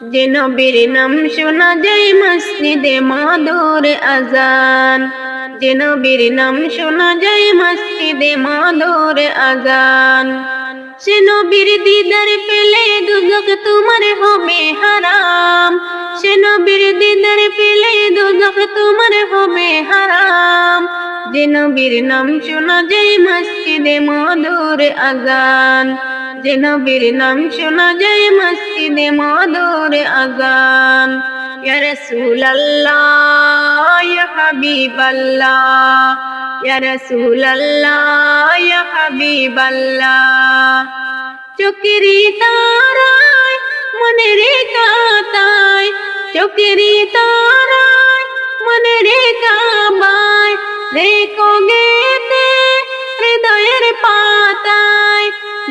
যে নবীর নাম শোনা যায় মসজিদে মাদুর আজান যে নবীর নাম শোনা যায় মসজিদে মাদুর আজান সে নবীর দিদার পেলে দুজক তোমার হবে হারাম। সে নবীর দিদার পেলে দুজক তোমার হবে হারাম। যে নবীর নাম শোনা যায় মসজিদে মাদুর আজান যে নবীর নাম শোনা যায় মসজিদে মাদুর আজান। ইয়া রাসূলুল্লাহ, ইয়া হাবিবাল্লাহ, ইয়া রাসূলুল্লাহ তারায়, মনের কাতায় কাবায়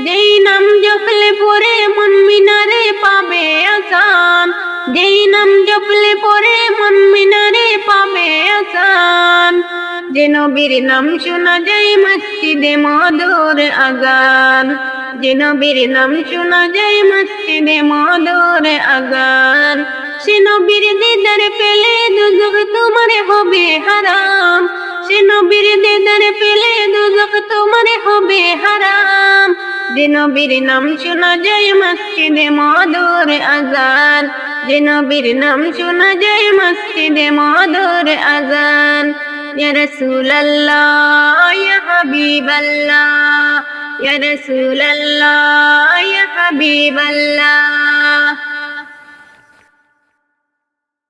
যেই নাম জপলে পরে মন মিনারে পাবে আসান যেই নাম জপলে পরে মন মিনারে পাবে আসান যে নবীর নাম শোনা যায় মসজিদে মধুর আগান। যে নবীর নাম শোনা যায় মসজিদে মধুর আগান। সে নবীর দিদার পেলে দুজক তোমার হবে হারাম। সে নবীর দিদার পেলে দুজক তোমার হবে হারাম। যে নবীর নাম শোনা যায় মসজিদে মধুর আজান। যে নবীর নাম শোনা যায় মসজিদে মধুর আজান। ইয়া রাসূলুল্লাহ, ইয়া হাবিবাল্লাহ।